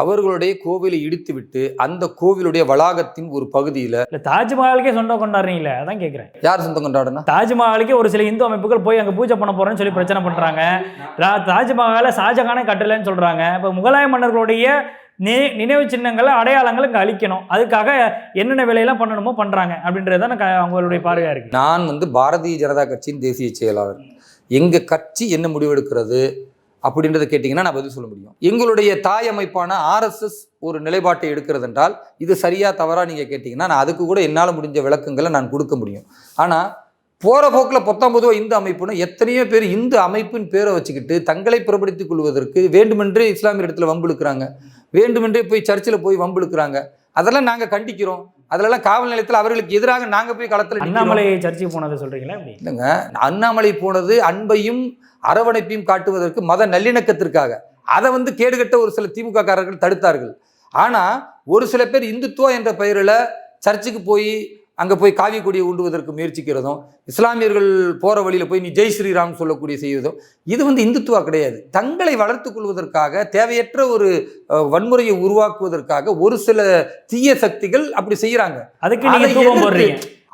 Speaker 1: அவர்களுடைய கோவிலை இடித்து விட்டு அந்த கோவிலுடைய வளாகத்தின் ஒரு பகுதியில
Speaker 2: இல்ல தாஜ்மஹாலுக்கே சொந்தம் கொண்டாடுறீங்களே அதான் கேக்குறேன்.
Speaker 1: யார் சொந்தம் கொண்டாடுனா?
Speaker 2: தாஜ்மஹாலுக்கே ஒரு சில இந்து அமைப்புகள் போய் அங்க பூஜை பண்ண போறேன்னு சொல்லி பிரச்சனை பண்றாங்க. தாஜ்மஹாலை ஷாஜகானே கட்டலைன்னு சொல்றாங்க. இப்ப முகலாய மன்னர்களுடைய நினைவு சின்னங்களை அடையாளங்களை இங்க அழிக்கணும். அதுக்காக என்னென்ன வேலையெல்லாம் பண்ணணுமோ பண்றாங்க அப்படின்றது தான் அவங்களுடைய பார்வையா இருக்கு.
Speaker 1: நான் வந்து பாரதிய ஜனதா கட்சியின் தேசிய செயலாளர். எங்க கட்சி என்ன முடிவெடுக்கிறது? அப்படின்றத கேட்டிங்கன்னா நான் பதில் சொல்ல முடியும். எங்களுடைய தாய் அமைப்பான ஆர்எஸ்எஸ் ஒரு நிலைப்பாட்டை எடுக்கிறது என்றால் இது சரியாக தவறா நீங்கள் கேட்டிங்கன்னா நான் அதுக்கு கூட என்னால் முடிஞ்ச விளக்கங்களை நான் கொடுக்க முடியும். ஆனால் போகிற போக்கில் பத்தொன்பதோ இந்து அமைப்புன்னு எத்தனையோ பேர் இந்து அமைப்பின் பேரை வச்சுக்கிட்டு தங்களை புறப்படுத்திக் கொள்வதற்கு வேண்டுமென்றே இஸ்லாமிய இடத்துல வம்பிழுக்கிறாங்க. வேண்டுமென்றே போய் சர்ச்சில் போய் வம்பிழுக்கிறாங்க. அதெல்லாம் நாங்கள் கண்டிக்கிறோம். அதிலெல்லாம் காவல் நிலையத்தில் அவர்களுக்கு எதிராக நாங்க போய் களத்தில்.
Speaker 2: அண்ணாமலை சர்ச்சைக்கு போனதை சொல்றீங்களா அப்படி
Speaker 1: இல்லைங்க. அண்ணாமலை போனது அன்பையும் அரவணைப்பையும் காட்டுவதற்கு மத நல்லிணக்கத்திற்காக. அதை வந்து கேடுகட்ட ஒரு சில திமுக காரர்கள் தடுத்தார்கள். ஆனால் ஒரு சில பேர் இந்துத்துவா என்ற பெயரில் சர்ச்சுக்கு போய் அங்கே போய் காவி கொடியை ஊண்டுவதற்கு முயற்சிக்கிறதும் இஸ்லாமியர்கள் போகிற வழியில் போய் நீ ஜெய் ஸ்ரீராம் சொல்லக்கூடிய செய்வதும் இது வந்து இந்துத்துவா கிடையாது. தங்களை வளர்த்துக் கொள்வதற்காக தேவையற்ற ஒரு வன்முறையை உருவாக்குவதற்காக ஒரு சில தீய சக்திகள் அப்படி செய்கிறாங்க
Speaker 2: அதுக்கு நீங்க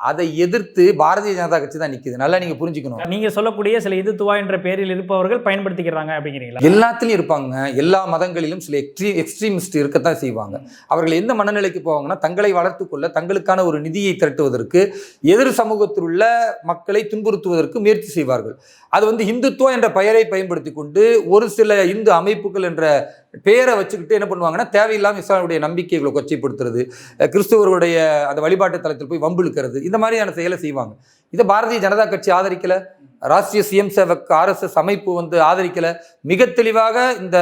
Speaker 1: அதை எதிர்த்து- பாரதிய ஜனதா கட்சி தான் நிக்குது. நல்லா நீங்க புரிஞ்சுக்கணும்.
Speaker 2: நீங்க சொல்லக்கூடிய சில இந்துத்துவா என்ற பெயரில் இருப்பவர்கள் பயன்படுத்திக்கிறாங்க அப்படிங்கிறீங்களா?
Speaker 1: எல்லாத்துலயும் இருப்பாங்க. எல்லா மதங்களிலும் சில எக்ஸ்ட்ரீ எக்ஸ்ட்ரீமிஸ்ட் இருக்கத்தான் செய்வாங்க. அவர்கள் எந்த மனநிலைக்கு போவாங்கன்னா தங்களை வளர்த்துக் கொள்ள தங்களுக்கான ஒரு நிதியை திரட்டுவதற்கு எதிர் சமூகத்தில் உள்ள மக்களை துன்புறுத்துவதற்கு முயற்சி செய்வார்கள். அது வந்து இந்துத்துவா என்ற பெயரை பயன்படுத்தி கொண்டு ஒரு சில இந்து அமைப்புகள் என்ற பேரை வச்சுக்கிட்டு என்ன பண்ணுவாங்கன்னா தேவையில்லாமல் இஸ்லாமுடைய நம்பிக்கைகளை கொச்சைப்படுத்துறது கிறிஸ்துவருடைய கிறிஸ்துவர்களுடைய அந்த வழிபாட்டு தளத்தில் போய் வம்பிழுக்கிறது இந்த மாதிரியான செயலை செய்வாங்க. இதை பாரதிய ஜனதா கட்சி ஆதரிக்கலை. ராஷ்டிரிய சுயம் சேவக் ஆர்எஸ்எஸ் அமைப்பு வந்து ஆதரிக்கலை. மிக தெளிவாக இந்த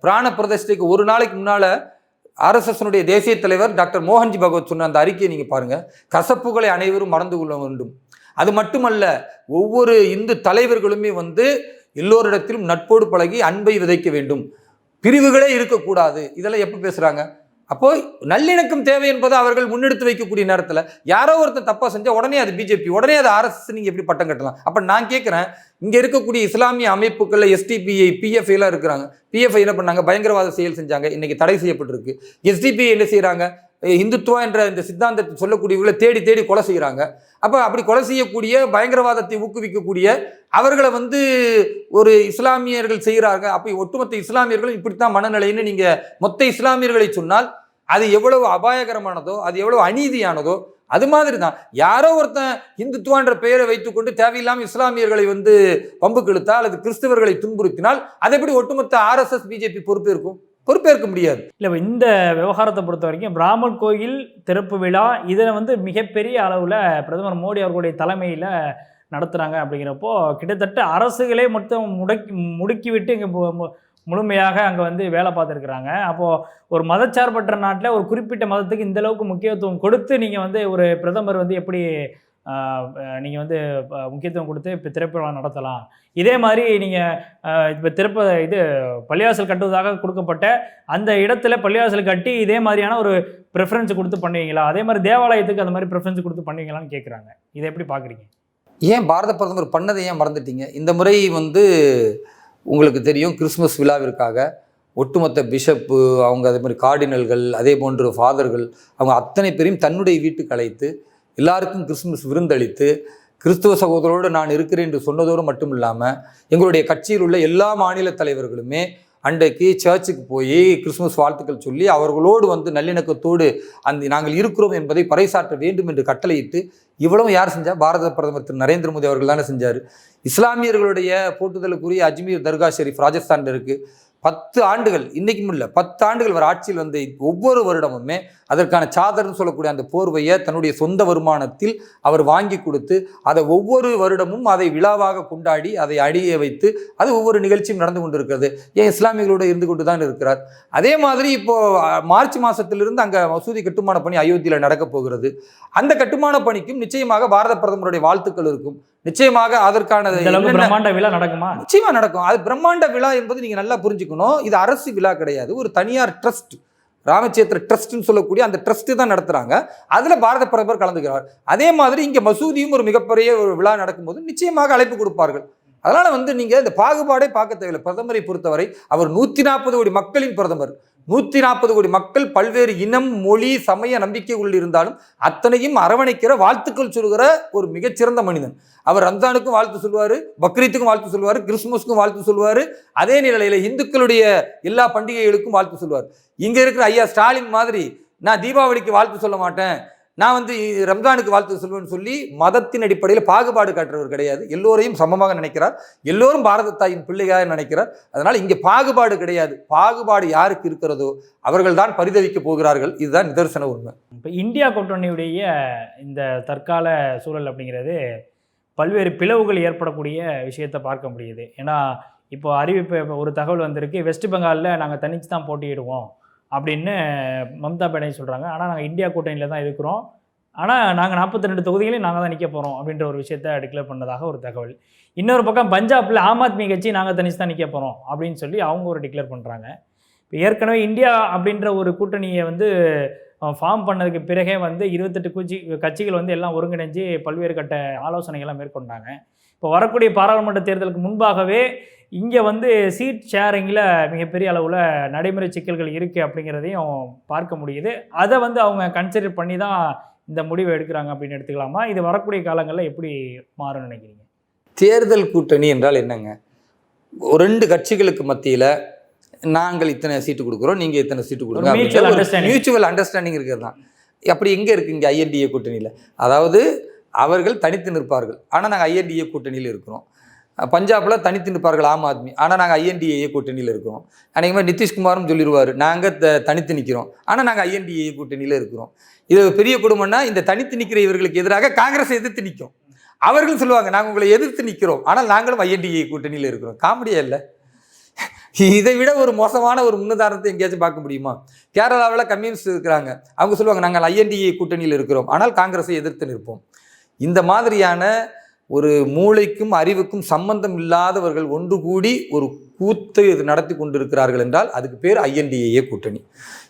Speaker 1: பிராண பிரதிஷ்டைக்கு ஒரு நாளைக்கு முன்னால் ஆர்எஸ்எஸ்னுடைய தேசிய தலைவர் டாக்டர் மோகன்ஜி பகவத் சொன்ன அந்த அறிக்கையை நீங்கள் பாருங்கள் கசப்புகளை அனைவரும் மறந்து கொள்ள வேண்டும். அது மட்டுமல்ல ஒவ்வொரு இந்து தலைவர்களுமே வந்து எல்லோரிடத்திலும் நட்போடு பழகி அன்பை விதைக்க வேண்டும். பிரிவுகளே இருக்கக்கூடாது. இதெல்லாம் எப்போ பேசுகிறாங்க அப்போ நல்லிணக்கம் தேவை என்பதை அவர்கள் முன்னெடுத்து வைக்கக்கூடிய நேரத்தில் யாரோ ஒருத்தர் தப்பாக செஞ்சால் உடனே அது பிஜேபி உடனே அது ஆர்எஸ்எஸ் நீங்கள் எப்படி பட்டம் கட்டலாம்? அப்போ நான் கேட்குறேன் இங்கே இருக்கக்கூடிய இஸ்லாமிய அமைப்புகளில் எஸ்டிபிஐ பிஎஃப்ஐலாம் இருக்கிறாங்க. பிஎஃப்ஐ என்ன பண்ணாங்க? பயங்கரவாத செயல் செஞ்சாங்க. இன்றைக்கி தடை செய்யப்பட்டிருக்கு. எஸ்டிபிஐ என்ன செய்கிறாங்க இந்துத்துவா என்ற இந்த சித்தாந்தத்தை சொல்லக்கூடியவர்களை தேடி தேடி கொலை செய்கிறாங்க அப்போ அப்படி கொலை செய்யக்கூடிய பயங்கரவாதத்தை ஊக்குவிக்கக்கூடிய அவர்களை வந்து ஒரு இஸ்லாமியர்கள் செய்கிறார்கள். அப்போ ஒட்டுமொத்த இஸ்லாமியர்களும் இப்படித்தான் மனநிலைன்னு நீங்கள் மொத்த இஸ்லாமியர்களை சொன்னால் அது எவ்வளவு அபாயகரமானதோ அது எவ்வளவு அநீதியானதோ அது மாதிரி தான் யாரோ ஒருத்தன் இந்துத்துவான்ற பெயரை வைத்துக்கொண்டு தேவையில்லாமல் இஸ்லாமியர்களை வந்து பம்புக்கு இழுத்தா அல்லது கிறிஸ்தவர்களை துன்புறுத்தினால் அதை எப்படி ஒட்டுமொத்த ஆர்எஸ்எஸ் பிஜேபி பொறுப்பேற்கும் பொறுப்பேற்க முடியாது.
Speaker 2: இல்லை இந்த விவகாரத்தை பொறுத்த வரைக்கும் பிராமன் கோயில் திறப்பு விழா இதில் வந்து மிகப்பெரிய அளவில் பிரதமர் மோடி அவர்களுடைய தலைமையில் நடத்துகிறாங்க அப்படிங்கிறப்போ கிட்டத்தட்ட அரசுகளே மொத்தம் முடக்கி முடுக்கிவிட்டு இங்கே முழுமையாக அங்கே வந்து வேலை பார்த்துருக்குறாங்க. அப்போது ஒரு மதச்சார்பற்ற நாட்டில் ஒரு குறிப்பிட்ட மதத்துக்கு இந்த அளவுக்கு முக்கியத்துவம் கொடுத்து நீங்கள் வந்து ஒரு பிரதமர் வந்து எப்படி நீங்கள் வந்து முக்கியத்துவம் கொடுத்து இப்போ திறப்பு நடத்தலாம்? இதே மாதிரி நீங்கள் இப்போ திறப்ப இது பள்ளிவாசல் கட்டுவதாக கொடுக்கப்பட்ட அந்த இடத்துல பள்ளிவாசல் கட்டி இதே மாதிரியான ஒரு ப்ரிஃபரன்ஸ் கொடுத்து பண்ணுவீங்களா? அதே மாதிரி தேவாலயத்துக்கு அந்த மாதிரி ப்ரிஃபரன்ஸ் கொடுத்து பண்ணுவீங்களான்னு கேட்குறாங்க இதை எப்படி பார்க்குறீங்க
Speaker 1: ஏன் பாரத பிரதமர் பண்ணதை ஏன் மறந்துட்டீங்க? இந்த முறை வந்து உங்களுக்கு தெரியும் கிறிஸ்மஸ் விழாவிற்காக ஒட்டுமொத்த பிஷப்பு அவங்க அதே மாதிரி கார்டினல்கள் அதே போன்று ஃபாதர்கள் அவங்க அத்தனை பேரையும் தன்னுடைய வீட்டுக்கு அழைத்து எல்லாருக்கும் கிறிஸ்மஸ் விருந்தளித்து கிறிஸ்துவ சகோதரோடு நான் இருக்கிறேன் என்று சொன்னதோடு மட்டும் இல்லாமல் எங்களுடைய கட்சியில் உள்ள எல்லா மாநில தலைவர்களுமே அன்றைக்கு சர்ச்சுக்கு போய் கிறிஸ்துமஸ் வாழ்த்துக்கள் சொல்லி அவர்களோடு வந்து நல்லிணக்கத்தோடு அந்த நாங்கள் இருக்கிறோம் என்பதை பறைசாற்ற வேண்டும் என்று கட்டளையிட்டு இவ்வளவு யார் செஞ்சால் பாரத பிரதமர் திரு நரேந்திர மோடி அவர்கள் தானே செஞ்சார். இஸ்லாமியர்களுடைய போட்டுதலுக்குரிய அஜ்மீர் தர்கா ஷெரீஃப் ராஜஸ்தான்ல இருக்கு. பத்து ஆண்டுகள் இன்றைக்கும் இல்லை பத்து ஆண்டுகள் வர ஆட்சியில் வந்த ஒவ்வொரு வருடமுமே அதற்கான சாதர்னு சொல்லக்கூடிய அந்த போர்வையை தன்னுடைய சொந்த வருமானத்தில் அவர் வாங்கி கொடுத்து அதை ஒவ்வொரு வருடமும் அதை விழாவாக கொண்டாடி அதை அடிய வைத்து அது ஒவ்வொரு நிகழ்ச்சியும் நடந்து கொண்டிருக்கிறது. ஏன் இஸ்லாமியர்களோடு இருந்து கொண்டு தான் இருக்கிறார்? அதே மாதிரி இப்போ அஹ், மார்ச் மாசத்திலிருந்து அங்கே மசூதி கட்டுமான பணி அயோத்தியில் நடக்க போகிறது. அந்த கட்டுமான பணிக்கும் நிச்சயமாக பாரத பிரதமருடைய வாழ்த்துக்கள் இருக்கும். நிச்சயமாக அதற்கான
Speaker 2: பிரம்மாண்ட விழா நடக்குமா?
Speaker 1: நிச்சயமா நடக்கும். அது பிரம்மாண்ட விழா என்பது நீங்க நல்லா புரிஞ்சுக்கணும். இது அரசு விழா கிடையாது. ஒரு தனியார் ட்ரஸ்ட். ராமச்சேத்திர ட்ரஸ்ட்னு சொல்லக்கூடிய அந்த ட்ரஸ்ட் தான் நடத்துறாங்க. அதுல பாரத பிரதமர் கலந்துக்கிறார். அதே மாதிரி இங்க மசூதியும் ஒரு மிகப்பெரிய ஒரு விழா நடக்கும்போது நிச்சயமாக அழைப்பு கொடுப்பார்கள். அதனால வந்து நீங்க இந்த பாகுபாடே பார்க்க தேவையில்லை. பிரதமரை பொறுத்தவரை அவர் நூத்தி நாற்பது கோடி மக்களின் பிரதமர். நூற்றி நாற்பது கோடி மக்கள் பல்வேறு இனம் மொழி சமய நம்பிக்கை இருந்தாலும் அத்தனையும் அரவணைக்கிற வாழ்த்துக்கள் சொல்கிற ஒரு மிகச்சிறந்த மனிதன். அவர் ரம்ஜானுக்கும் வாழ்த்து சொல்லுவார் பக்ரீத்துக்கும் வாழ்த்து சொல்லுவார் கிறிஸ்துமஸ்க்கும் வாழ்த்து சொல்லுவார் அதே நிலையில் இந்துக்களுடைய எல்லா பண்டிகைகளுக்கும் வாழ்த்து சொல்லுவார் இங்கே இருக்கிற ஐயா ஸ்டாலின் மாதிரி நான் தீபாவளிக்கு வாழ்த்து சொல்ல மாட்டேன். நான் வந்து ரம்ஜானுக்கு வாழ்த்து சொல்வேன்னு சொல்லி மதத்தின் அடிப்படையில் பாகுபாடு காட்டுறவர் கிடையாது. எல்லோரையும் சமமாக நினைக்கிறார். எல்லோரும் பாரத தாயின் பிள்ளையாக நினைக்கிறார். அதனால் இங்கே பாகுபாடு கிடையாது. பாகுபாடு யாருக்கு இருக்கிறதோ அவர்கள் தான் பரிதவிக்க போகிறார்கள். இதுதான் நிதர்சன உண்மை.
Speaker 2: இப்போ இந்தியா கூட்டணியுடைய இந்த தற்கால சூழல் அப்படிங்கிறது பல்வேறு பிளவுகள் ஏற்படக்கூடிய விஷயத்தை பார்க்க முடியுது. ஏன்னா இப்போ அறிவிப்பு ஒரு தகவல் வந்திருக்கு. வெஸ்ட் பெங்காலில் நாங்கள் தனித்து தான் போட்டியிடுவோம். அப்படின்னு மம்தா பேனர்ஜி சொல்கிறாங்க ஆனால் நாங்கள் இந்தியா கூட்டணியில் தான் இருக்கிறோம். ஆனால் நாங்கள் நாற்பத்தி ரெண்டு தொகுதிகளையும் நாங்கள் தான் நிற்க போகிறோம் அப்படின்ற ஒரு விஷயத்த டிக்ளேர் பண்ணதாக ஒரு தகவல். இன்னொரு பக்கம் பஞ்சாபில் ஆம் ஆத்மி கட்சி நாங்கள் தனிச்சு தான் நிற்க போகிறோம் அப்படின்னு சொல்லி அவங்க ஒரு டிக்ளேர் பண்ணுறாங்க இப்போ ஏற்கனவே இந்தியா அப்படின்ற ஒரு கூட்டணியை வந்து ஃபார்ம் பண்ணதுக்கு பிறகே வந்து இருபத்தெட்டு கூச்சி கட்சிகள் வந்து எல்லாம் ஒருங்கிணைஞ்சு பல்வேறு கட்ட ஆலோசனைகள்லாம் மேற்கொண்டாங்க. இப்போ வரக்கூடிய பாராளுமன்ற தேர்தலுக்கு முன்பாகவே இங்கே வந்து சீட் ஷேரிங்கில் மிகப்பெரிய அளவில் நடைமுறை சிக்கல்கள் இருக்குது அப்படிங்கிறதையும் பார்க்க முடியுது. அதை வந்து அவங்க கன்சிடர் பண்ணி தான் இந்த முடிவை எடுக்கிறாங்க அப்படின்னு எடுத்துக்கலாமா? இது வரக்கூடிய காலங்களில் எப்படி மாறும்னு நினைக்கிறீங்க?
Speaker 1: தேர்தல் கூட்டணி என்றால் என்னங்க? ரெண்டு கட்சிகளுக்கு மத்தியில் நாங்கள் இத்தனை சீட்டு கொடுக்குறோம் நீங்கள் இத்தனை சீட்டு
Speaker 2: understanding.
Speaker 1: மியூச்சுவல் அண்டர்ஸ்டாண்டிங் இருக்கிறது தான் அப்படி எங்கே இருக்குது இங்கே ஐஎன்டிஏ கூட்டணியில்? அதாவது அவர்கள் தனித்து நிற்பார்கள். ஆனால் நாங்கள் ஐஎன்டிஏ கூட்டணியில் இருக்கிறோம். பஞ்சாபில் தனித்து நிற்பார்கள் ஆம் ஆத்மி. ஆனால் நாங்கள் ஐஎன்டிஏ கூட்டணியில் இருக்கிறோம். அன்றைக்கு நிதிஷ்குமாரும் சொல்லிடுவார் நாங்கள் த தனித்து நிற்கிறோம் ஆனால் நாங்கள் ஐஎன்டிஏ கூட்டணியில் இருக்கிறோம். இது ஒரு பெரிய குடும்பம்னா இந்த தனித்து நிற்கிற இவர்களுக்கு எதிராக காங்கிரஸ் எதிர்த்து நிற்கும் அவர்கள் சொல்லுவாங்க நாங்கள் உங்களை எதிர்த்து நிற்கிறோம் ஆனால் நாங்களும் ஐஎன்டிஏ கூட்டணியில் இருக்கிறோம். காமெடியா இல்லை? இதை விட ஒரு மோசமான ஒரு முன்னுதாரணத்தை எங்கேயாச்சும் பார்க்க முடியுமா? கேரளாவில் கம்யூனிஸ்ட் இருக்கிறாங்க. அவங்க சொல்லுவாங்க நாங்கள் ஐஎன்டிஏ கூட்டணியில் இருக்கிறோம். ஆனால் காங்கிரஸை எதிர்த்து நிற்போம். இந்த மாதிரியான ஒரு மூளைக்கும் அறிவுக்கும் சம்பந்தம் இல்லாதவர்கள் ஒன்று கூடி ஒரு கூத்து இது நடத்தி கொண்டிருக்கிறார்கள் என்றால் அதுக்கு பேர் ஐஎன்டிஏ கூட்டணி.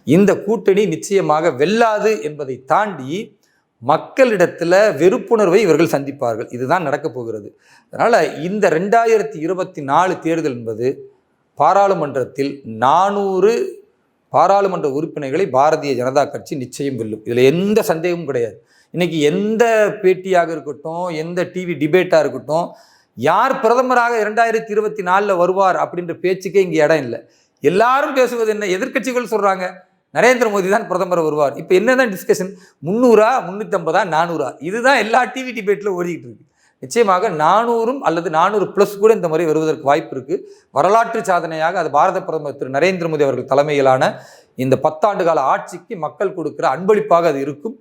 Speaker 1: இந்த கூட்டணி நிச்சயமாக வெல்லாது என்பதை தாண்டி மக்களிடத்தில் வெறுப்புணர்வை இவர்கள் சந்திப்பார்கள். இதுதான் நடக்கப் போகிறது. அதனால் இந்த ரெண்டாயிரத்தி இருபத்தி நாலு தேர்தல் என்பது பாராளுமன்றத்தில் நானூறு பாராளுமன்ற உறுப்பினர்களை பாரதிய ஜனதா கட்சி நிச்சயம் வெல்லும். இதில் எந்த சந்தேகமும் கிடையாது. இன்னைக்கு எந்த பேட்டியாக இருக்கட்டும் எந்த டிவி டிபேட்டாக இருக்கட்டும் யார் பிரதமராக இரண்டாயிரத்தி இருபத்தி நாலில் வருவார் அப்படின்ற பேச்சுக்கே இங்கே இடம் இல்லை. எல்லாரும் பேசுவது என்ன? எதிர்கட்சிகள் சொல்கிறாங்க நரேந்திர மோடி தான் பிரதமர் வருவார். இப்போ என்னதான் டிஸ்கஷன் முந்நூறா முந்நூற்றம்பதா நானூறா? இதுதான் எல்லா டிவி டிபேட்டில் ஓடிக்கிட்டு இருக்கு. நிச்சயமாக நானூறும் அல்லது நானூறு ப்ளஸ் கூட இந்த முறை வருவதற்கு வாய்ப்பு இருக்குது வரலாற்று சாதனையாக அது பாரத பிரதமர் திரு நரேந்திர மோடி அவர்கள் தலைமையிலான இந்த பத்தாண்டு கால ஆட்சிக்கு மக்கள் கொடுக்குற அன்பளிப்பாக அது இருக்கும்.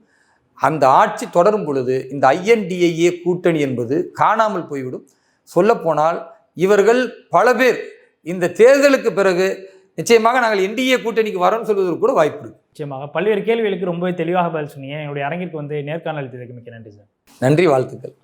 Speaker 1: அந்த ஆட்சி தொடரும் பொழுது இந்த ஐஎன்டிஏஏ கூட்டணி என்பது காணாமல் போய்விடும். சொல்லப்போனால் இவர்கள் பல பேர் இந்த தேர்தலுக்கு பிறகு நிச்சயமாக நாங்கள் என்டிஏ கூட்டணிக்கு வரோம்னு சொல்வதற்கு கூட வாய்ப்பு இருக்கு.
Speaker 2: நிச்சயமாக. பல்வேறு கேள்விகளுக்கு ரொம்பவே தெளிவாக பதில் சொன்னீங்க. என்னுடைய அரங்கிற்கு வந்து நேர்காணல் மிக்க நன்றி சார்.
Speaker 1: நன்றி வாழ்த்துக்கள்.